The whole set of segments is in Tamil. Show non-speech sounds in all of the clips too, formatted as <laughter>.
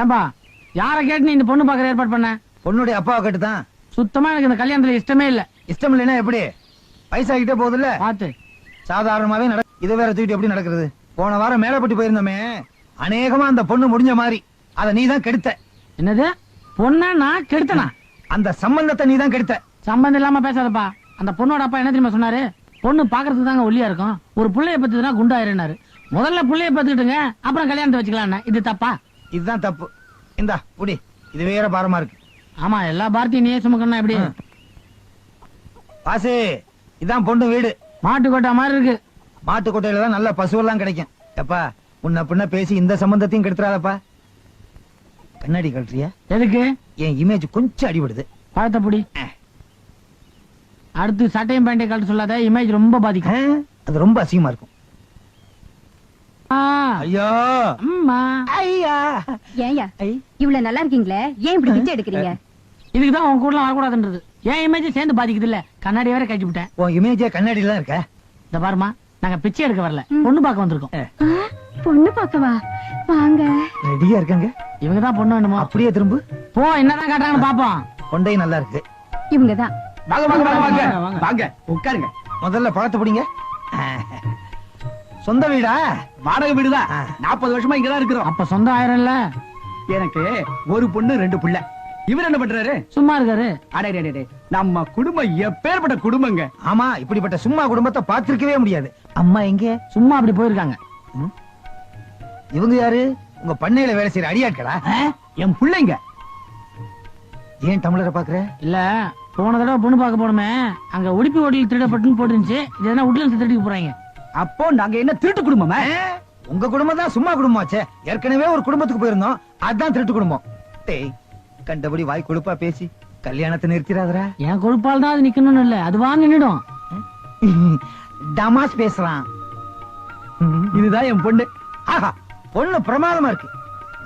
ஏன்பா யாரை கேட்டு நீ இந்த பொண்ணு பாக்குற ஏற்பாடு பண்ண? பொண்ணுடைய அப்பாவை கட்டுதான். சுத்தமா எனக்கு இந்த கல்யாணத்துல இஷ்டமே இல்ல. இஷ்டம் இல்லைன்னா எப்படி? பைசா கிட்டே போகுது இல்ல பாத்து சாதாரணமாவே நட இதை வேற தூக்கிட்டு எப்படி நடக்கிறது? போன வாரம் மேலப்பட்டு போயிருந்தோமே அநேகமா அந்த பொண்ணு முடிஞ்ச மாதிரி. அத நீ தான் கெடுத்த. என்னது? பொண்ணா நான் கெடுத்தனா? அந்த சம்பந்தத்தை நீ தான் கெடுத்த. சம்பந்தம் இல்லாம பேசாதப்பா. அந்த பொண்ணோட அப்பா என்ன தெரியுமா சொன்னாரு? பொண்ணு பாக்குறதுக்கு தாங்க ஒல்லியா இருக்கும். ஒரு புள்ளைய பத்துதுன்னா குண்டாயிருனாரு முதல்ல புள்ளைய பத்துக்கிட்டுங்க அப்புறம் கல்யாணத்தை வச்சுக்கலாம் இது தப்பா? இதுதான் தப்பு. இந்தா புடி. இது வேற பாரமா இருக்கு. ஆமா எல்லா பார்ட்டியும் நீயே சுமக்கணும் எப்படி. வாசு இதான் பொண்ணு வீடு. மாட்டு கொட்டா மாதிரி இருக்கு. மாட்டுக்கொட்டையில தான் நல்ல பசுவெல்லாம் கிடைக்கும். எப்பா உன்ன பின்ன பேசி இந்த சம்பந்தத்தையும் கெடுத்துறாதப்பா. கண்ணாடி கழட்டுறியா? எதுக்கு? என் இமேஜ் கொஞ்சம் அடிபடுது. பழத்தை புடி. அடுத்து சட்டையும் பேண்டையும் கழட்ட சொல்லாத இமேஜ் ரொம்ப பாதிக்கும். அது ரொம்ப அசிங்கமா இருக்கும். ஐயோ. அம்மா. ஐயா. இவ்வளவு நல்லா இருக்கீங்களே? ஏன் இப்படி பிச்சை எடுக்கிறீங்க? இதுக்கு தான் உன் கூட வரக்கூடாதுன்றது ஏன் இமேஜ் சேர்ந்து பாதிக்குது இல்ல. கண்ணாடி வேற கட்டி விட்டேன். உன் இமேஜே கண்ணாடியில தான் இருக்க? இந்த பாருமா நாங்க பிச்சை எடுக்க வரல. பொண்ணு பார்க்க வந்திருக்கோம். பொண்ணு பார்க்கவா? வாங்க. ரெடியா இருக்காங்க? இவங்க தான் பொண்ணு வேணுமோ? அப்படியே திரும்பு. போ என்னதான் காட்டுறாங்கன்னு பாப்போம். கொண்டை நல்லா இருக்கு. இவங்கதான். வாங்க வாங்க வாங்க வாங்க. வாங்க, வாங்க. வாங்க உட்காருங்க. முதல்ல பழத்தை பிடிங்க. சொந்த வீடா? வாடகை வீடுதான். நாற்பது வருஷமா இங்கதான் இருக்கிறோம். அப்ப சொந்தம் ஆயிரம்ல? எனக்கு ஒரு பொண்ணு ரெண்டு புள்ள. இவர் என்ன பண்றாரு? சும்மா இருக்காரு. அடே. நம்ம குடும்பம் எப்பேற்பட்ட குடும்பங்க. ஆமா இப்படிப்பட்ட சும்மா குடும்பத்தை பார்த்திருக்கவே முடியாது. அம்மா எங்க? சும்மா அப்படி போயிருக்காங்க. இவங்க யாரு? உங்க பண்ணையில வேலை செய்யற அடியாட்களா? என் பிள்ளைங்க. ஏன் தமிழரை பாக்குற இல்ல போன தடவை பொண்ணு பார்க்க போனோமே. அங்க உடுப்பி ஓட்டில் திருடப்பட்டுன்னு போட்டுருந்துச்சு. இது என்ன உட்ல திருடிக்கு போறாங்க. அப்போ நாங்க என்ன திருட்டு குடும்பமா? உங்க குடும்பம் தான் சும்மா குடும்பமாச்சே. ஏற்கனவே ஒரு குடும்பத்துக்கு போயிருந்தோம். அதான் திருட்டு குடும்பம். டேய் கண்டபடி வாய் கொழுப்பா பேசி கல்யாணத்தை நிறுத்திடாதரா என் கொழுப்பால் தான் அது நிக்கணும்னு இல்ல. அதுவா நின்னுடும். டமாஸ் பேசுறான். இதுதான் என் பொண்ணு. ஆஹா பொண்ணு பிரமாதமா இருக்கு.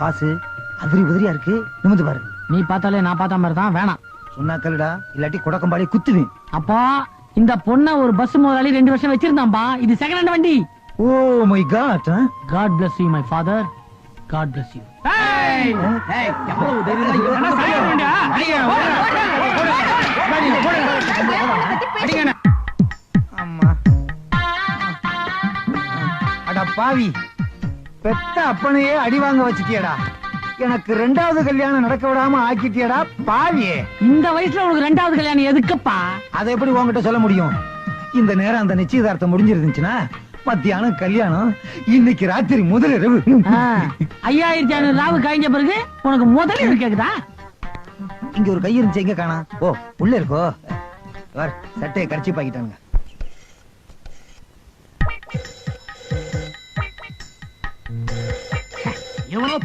வாசு அதிரி உதிரியா இருக்கு. நிமிந்து பாரு. நீ பார்த்தாலே நான் பார்த்த மாதிரி தான். வேணாம். சொன்னா கல்லுடா இல்லாட்டி குடக்கம்பாடி குத்துவேன். அப்பா இந்த பொண்ண ஒரு பஸ் முதலாளி ரெண்டு வருஷம் வச்சிருந்தான்பா இது செகண்ட் ஹேண்ட் வண்டி ஓ my God God bless you my father God bless you பாவி பெத்த அப்பனையே அடி வாங்க வச்சிட்டியடா எனக்கு ரெண்டாவது கல்யாணம் நடக்க விடாம ஆக்கிட்டியடா பாவியே. இந்த வயசுல உனக்கு ரெண்டாவது கல்யாணம் எதுக்குப்பா? அதை எப்படி உன்கிட்ட சொல்ல முடியும்? இந்த நேரம் அந்த நிச்சயதார்த்தம் முடிஞ்சிருந்துச்சுன்னா மத்தியானம் கல்யாணம் இன்னைக்கு ராத்திரி முதலிரவு ஆ, ஐயாயிரத்தி ஐநூறு ராவு கழிஞ்ச பிறகு உனக்கு முதல் கேக்குதா? இங்க ஒரு கை இருந்துச்சு எங்க காணா ஓ உள்ள இருக்கோ. சட்டையை கடிச்சு பாக்கிட்டானுங்க.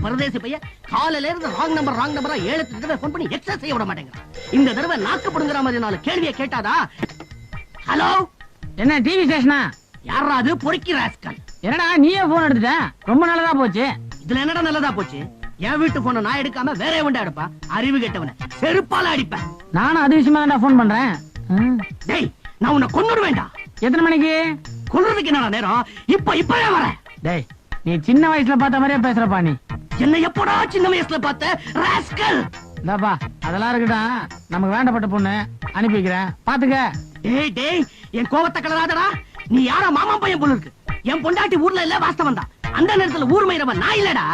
பரதேசி பையன் காலையில இருந்து ராங் நம்பர் ராங் நம்பரா ஏழு தடவை ஃபோன் பண்ணி எக்ஸஸ் செய்ய விட மாட்டேங்கிறான். இந்த தடவை நாக்கு புடுங்குற மாதிரி நாலு கேள்வியை கேட்டாதா? ஹலோ என்ன டிவி ஸ்டேஷனா யாரா அது? பொறுக்கி ராஸ்கல் என்னடா நீயே போன் எடுத்துட்ட? ரொம்ப நல்லதா போச்சு. இதுல என்னடா நல்லதா போச்சு? என் வீட்டு போன நான் எடுக்காம வேற எவன்டா எடுப்பா? அறிவு கெட்டவன. செருப்பால அடிப்பேன். நானும் அது விஷயமா தான் போன் பண்றேன். டேய் நான் உன்னை கொன்னுட வேண்டாம் எத்தனை மணிக்கு? கொல்றதுக்கு என்னடா நேரம்? இப்ப இப்பவே வரேன். டேய் நீ சின்ன வயசுல பார்த்த மாதிரியே பேசுறப்பா நீ. என்ன எப்படா சின்ன வயசுல பார்த்த? ராஸ்கல்! இந்தாப்பா அதெல்லாம் இருக்கட்டும். நமக்கு வேண்டப்பட்ட பொண்ணு அனுப்பி வைக்கிறேன். பாத்துக்க. டேய் டேய் என் கோவத்தை கலராதடா. நீ யாரோ மாமா பையன் போல இருக்கு. என் பொண்டாட்டி ஊர்ல இல்ல வாஸ்தவன் தான். அந்த நேரத்துல ஊர் மயிரவன் நான் இல்லடா.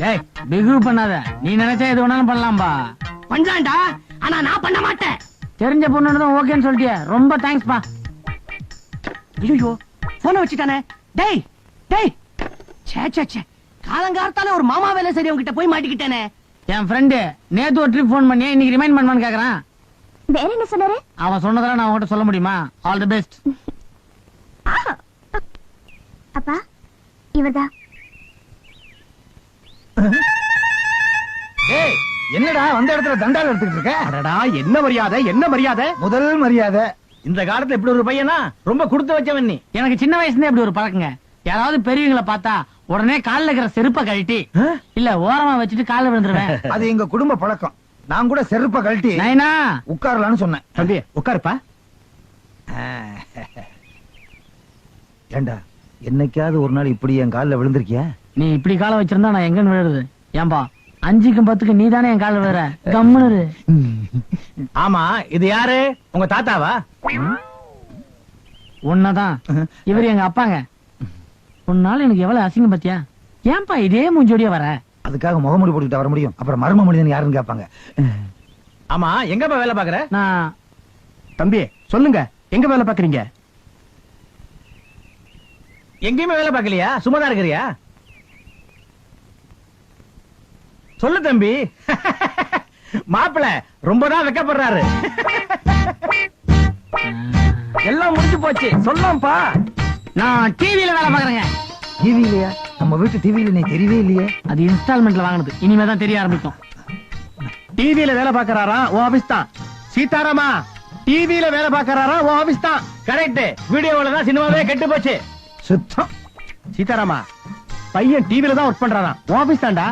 டேய் பிகு பண்ணாத. நீ நினைச்சா எது வேணாலும் பண்ணலாம்பா. பண்றான்டா. ஆனா நான் பண்ண மாட்டேன். தெரிஞ்ச பொண்ணு ஓகேன்னு சொல்லிட்டியே. ரொம்ப தேங்க்ஸ்பா ஐயோ போன வச்சுட்டானே. டேய் டேய். ச்சே ச்சே ச்சே. காலங்காலத்தால ஒரு மாமா வேலை செய்யறவங்க கிட்ட போய் மாட்டிக்கிட்டேனே. என் ஃப்ரெண்டு நேத்து ஒரு ட்ரிப் ஃபோன் பண்ணி இன்னைக்கு ரிமைண்ட் பண்ணுவான்னு கேக்குறான். வேற என்ன சொன்னாரு? அவன் சொன்னதெல்லாம் நான் உன்கிட்ட சொல்ல முடியுமா? ஆல் தி பெஸ்ட் அப்பா இவர்தான் ஏய் என்னடா வந்த இடத்துல தண்டால் எடுத்துக்கிட்டு இருக்க? அடடா என்ன மரியாதை என்ன மரியாதை? முதல் மரியாதை. இந்த காலத்துல இப்படி ஒரு பையனா? ரொம்ப கொடுத்து வச்சவன் நீ. எனக்கு சின்ன வயசுல இப்படி ஒரு பழக்கங்க. யாராவது பெரியவங்களை பார்த்தா உடனே கால்ல இருக்கிற செருப்பை கழட்டி? இல்ல ஓரமா வச்சுட்டு கால்ல விழுந்துருவேன். <laughs> அது எங்க குடும்ப பழக்கம். நான் கூட செருப்ப கழட்டி நைனா! உட்காரலாம்னு சொன்னேன். தம்பி உட்காருப்பா. ஏண்டா என்னைக்காவது ஒரு நாள் இப்படி என் கால்ல விழுந்திருக்கியா? நீ இப்படி காலை வச்சிருந்தா நான் எங்கன்னு விழுறது? ஏன்பா அஞ்சுக்கும் பத்துக்கு நீ தானே என் கால வேற கம்முனு <laughs> ஆமா இது யாரு? உங்க தாத்தாவா? உன்னதான் இவர் எங்க அப்பாங்க. உன்னால எனக்கு எவ்வளவு அசிங்கம் பத்தியா? ஏன்பா இதே மூஞ்சோடியா வர? அதுக்காக முகமூடி போட்டுக்கிட்டு வர முடியும். அப்புறம் மர்ம மனிதன் யாருன்னு கேட்பாங்க ஆமா எங்கப்பா வேலை பாக்குற நான் தம்பி சொல்லுங்க. எங்க வேலை பாக்குறீங்க எங்கேயுமே வேலை பார்க்கலையா? சும்மா தான் இருக்கிறியா? சொல்லு தம்பி. மாப்பிள ரொம்ப தான் வெக்கப்படுறாரு. எல்லாம் முடிஞ்சு போச்சு. சொல்லாம்ப்பா நான் டிவில வேலை பாக்குறேங்க டிவி இல்லையா நம்ம வீட்டு டிவியில நீ தெரியவே இல்லையே. அது இன்ஸ்டால்மெண்ட்ல வாங்கினது. இனிமே தான் தெரிய ஆரம்பிக்கும். டிவில வேலை பாக்குறாரா ஓ ஆபீஸ் தான். சீதாராமா டிவில வேலை பாக்குறாரா ஓ ஆபீஸ் தான். கரெக்ட் வீடியோல தான் சினிமாவே கெட்டு போச்சு. சுத்தம். சீதாராமா பையன் டிவில தான் ஒர்க் பண்றாராம். ஓ ஆபீஸ் தான்டா.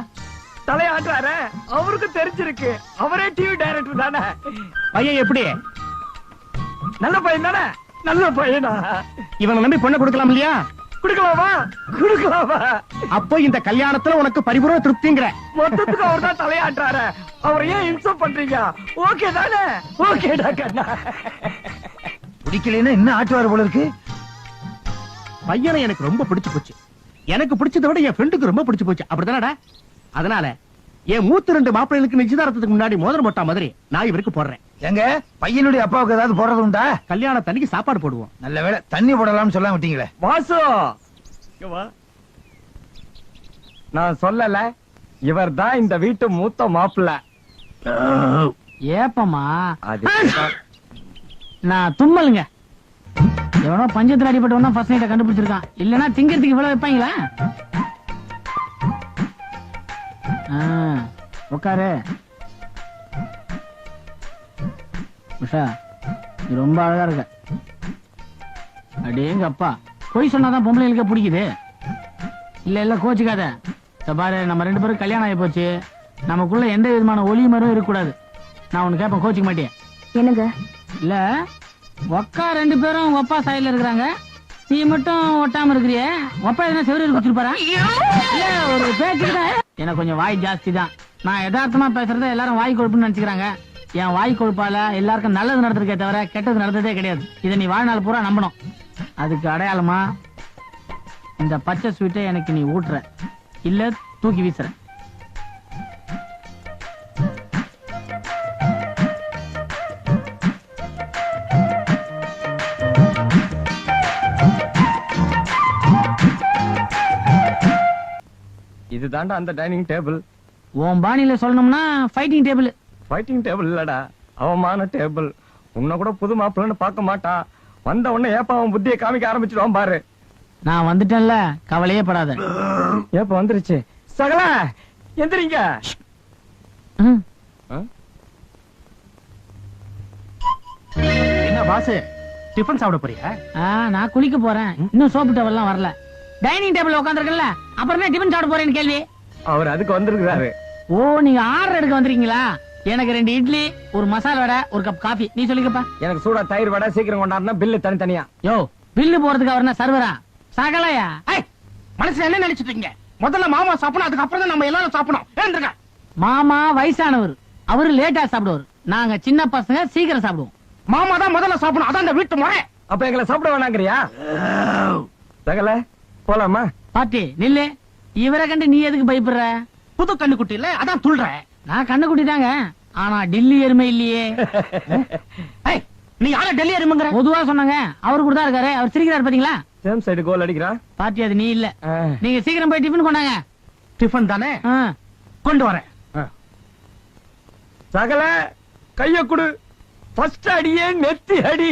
தலையாட்டுறாரு. அவருக்கு தெரிஞ்சிருக்கு. அவரே டிவி டைரக்டர் தானே. பையன் எப்படி? நல்ல பையன் தானே. நல்ல பையனா. இவனை நம்பி பொண்ணை கொடுக்கலாம் இல்லையா? கொடுக்கலாமா? கொடுக்கலாமா? அப்போ இந்த கல்யாணத்துல உனக்கு பரிபூர்ண திருப்திங்கிற. மொத்தத்துக்கு அவர் தான் தலையாட்டுறாரு. அவரை ஏன் இன்சல்ட் பண்றீங்க? ஓகே தானே? ஓகேடா கண்ணா. பிடிக்கலைன்னா என்ன ஆட்டுவார் போல இருக்கு? பையனை எனக்கு ரொம்ப பிடிச்சு போச்சு. எனக்கு பிடிச்சதை விட என் ஃப்ரெண்டுக்கு ரொம்ப பிடிச்சு போச்சு. அப்படிதானடா அதனால என் மூத்த ரெண்டு மாப்பிள்ளைகளுக்கு நிச்சயதார்த்தத்துக்கு முன்னாடி மோதிரம் போட்டா மாதிரி நான் இவருக்கு போடுறேன். எங்க? பையனுடைய அப்பாவுக்கு ஏதாவது போடுறது உண்டா? கல்யாணத்தன்னைக்கு சாப்பாடு போடுவோம். நல்ல வேளை தண்ணி போடலாம்னு சொல்ல விட்டீங்களே. வாசு! நான் சொல்லல இவர் தான் இந்த வீட்டு மூத்த மாப்பிள்ளை. ஏப்பமா. நான் தும்மலுங்க. எவனோ பஞ்சத்துல அடிபட்டவனா ஃபர்ஸ்ட் நைட்டை கண்டுபிடிச்சிருக்கான். இல்லனா திங்கிறதுக்கு இவ்வளவு வைப்பாங்களா? ஆ, உட்காரு. உஷா நீ ரொம்ப அழகா இருக்க. அடேங்க அப்பா பொய் சொன்னாதான் பொம்பளைகளுக்கு பிடிக்குது. இல்ல இல்ல கோச்சுக்காத. பாரு நம்ம ரெண்டு பேரும் கல்யாணம் ஆகி போச்சு. நமக்குள்ள எந்த விதமான ஒலி மரம் இருக்கக்கூடாது. நான் உனக்கு கேட்பேன் கோச்சிக்க மாட்டேன் என்னங்க? இல்ல ஒக்கா ரெண்டு பேரும் உங்க அப்பா சைடுல இருக்கிறாங்க. நீ மட்டும் ஒட்டாம இருக்கிறியே. அப்பா எதுனா செவரு வச்சிருப்பாரா இல்ல ஒரு பேச்சுக்கிட்ட எனக்கு கொஞ்சம் வாய் ஜாஸ்தி தான். நான் யதார்த்தமா பேசுறத எல்லாரும் வாய் கொழுப்புன்னு நினைச்சுக்கிறாங்க. என் வாய் கொழுப்பால எல்லாருக்கும் நல்லது நடந்திருக்கே தவிர கெட்டது நடந்ததே கிடையாது. இதை நீ வாழ்நாள் பூரா நம்பணும். அதுக்கு அடையாளமா இந்த பச்சை ஸ்வீட்டை எனக்கு நீ ஊட்டுற. இல்ல தூக்கி வீசுற. இதுதான்டா அந்த டைனிங் டேபிள் உன் பாணியில சொல்லணும்னா ஃபைட்டிங் டேபிள் ஃபைட்டிங் டேபிள் இல்லடா. அவமான டேபிள் உன்னை கூட புது மாப்பிள்ளைன்னு பார்க்க மாட்டான். வந்த உடனே ஏப்பா அவன் புத்தியை காமிக்க ஆரம்பிச்சிடுவான் பாரு. நான் வந்துட்டேன்ல கவலையே படாத. ஏப்ப வந்துருச்சு. சகல எந்திரிங்க. என்ன பாசு டிஃபன் சாப்பிட போறியா? ஆ, நான் குளிக்க போறேன். இன்னும் சோப்பு டவல்லாம் வரல. டைனிங் டேபிள் உட்காந்துருக்கல அப்புறம் டிஃபன் சாப்பிட போறேன்னு கேள்வி. அவர் அதுக்கு வந்திருக்கிறாரு. ஓ நீங்க ஆர்டர் எடுக்க வந்திருக்கீங்களா? எனக்கு ரெண்டு இட்லி ஒரு மசாலா வடை ஒரு கப் காபி நீ சொல்லிக்கப்பா. எனக்கு சூடா தயிர் வடை சீக்கிரம் கொண்டாடுனா பில்லு தனித்தனியா. யோ பில்லு போறதுக்கு அவர் என்ன சர்வரா? சகலையா? மனசுல என்ன நினைச்சிட்டு இருக்கீங்க? முதல்ல மாமா சாப்பிடணும் அதுக்கப்புறம் தான் நம்ம எல்லாரும் சாப்பிடணும். மாமா வயசானவர். அவரு லேட்டா சாப்பிடுவார். நாங்க சின்ன பசங்க சீக்கிரம் சாப்பிடுவோம். மாமா தான் முதல்ல சாப்பிடணும். அதான் அந்த வீட்டு முறை. அப்ப எங்களை சாப்பிட வேணாங்கிறியா? சகல போலாமா? பாட்டி நில்லு. இவரை கண்டு நீ எதுக்கு பயப்படுற? புது கண்ணுக்குட்டி இல்ல அதான் துள்றேன். நான் கண்ணுக்குட்டி தாங்க ஆனா டெல்லி எருமை இல்லையே. <laughs> நீ யார டெல்லி எருமைங்கிற? பொதுவா சொன்னாங்க அவரு கூட தான் இருக்காரு அவர் சிரிக்கிறாரு பாத்தீங்களா? சேம் சைடு கோல் அடிக்கிறான் பாட்டி அது நீ இல்ல. நீங்க சீக்கிரம் போய் டிஃபன் கொண்டாங்க. டிஃபன் தானே. கொண்டு வரேன். சகல கைய குடு. ஃபர்ஸ்ட் அடியே நெத்தி அடி.